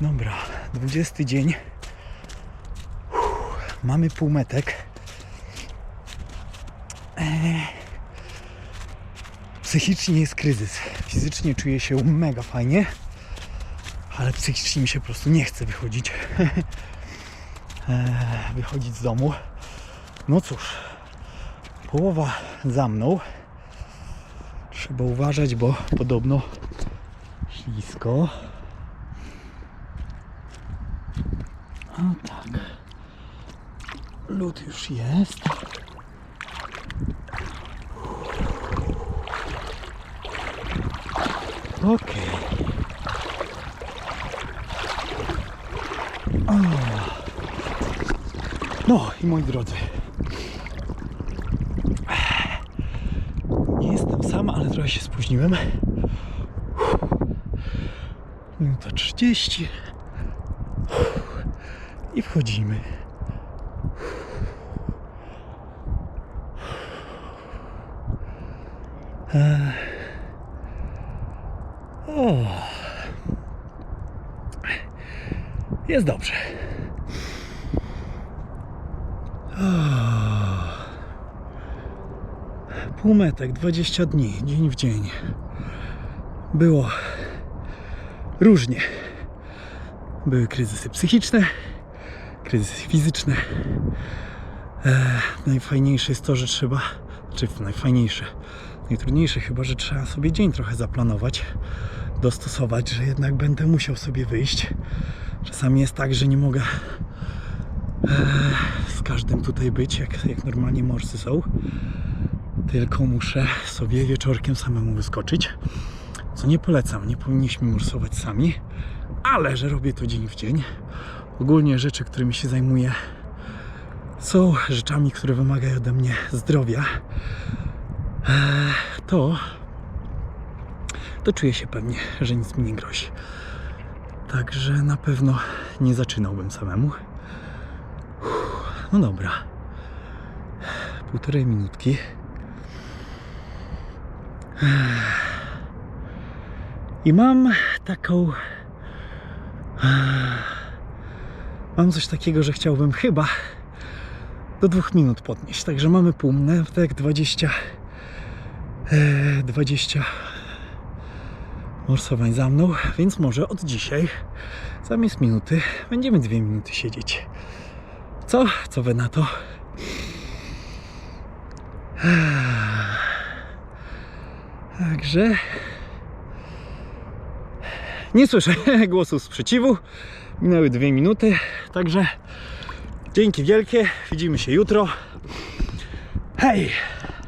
Dobra, 20 dzień. Uff, Mamy półmetek. Eee, Psychicznie jest kryzys. Fizycznie czuję się mega fajnie, ale psychicznie mi się po prostu nie chce wychodzić. Eee, Wychodzić z domu. No cóż, połowa za mną. Trzeba uważać, bo podobno ślisko. O tak. Lód już jest. Okej. O. No i moi drodzy. Nie jestem sam, ale trochę się spóźniłem. Minuta 30. I wchodzimy. O. Jest dobrze. Półmetek, 20 dni, dzień w dzień. Było różnie. Były kryzysy psychiczne, kryzysy fizyczne. Najfajniejsze jest to, że trzeba, czy najfajniejsze, najtrudniejsze chyba, że trzeba sobie dzień trochę zaplanować, dostosować, że jednak będę musiał sobie wyjść. Czasami jest tak, że nie mogę z każdym tutaj być, jak, jak normalnie morsy są. Tylko muszę sobie wieczorkiem samemu wyskoczyć. Co nie polecam, nie powinniśmy morsować sami, ale że robię to dzień w dzień. Ogólnie rzeczy, którymi się zajmuję, są rzeczami, które wymagają ode mnie zdrowia. Eee, To, to czuję się pewnie, że nic mi nie grozi. Także na pewno nie zaczynałbym samemu. No dobra. Półtorej minutki. I mam taką. Mam coś takiego, że chciałbym chyba do dwóch minut podnieść. Także mamy półmetek 20. e, 20 morsowań za mną, więc może od dzisiaj zamiast minuty będziemy dwie minuty siedzieć. Co? Co wy na to? Także nie słyszę głosu sprzeciwu. Minęły dwie minuty, także dzięki wielkie. Widzimy się jutro. Hej!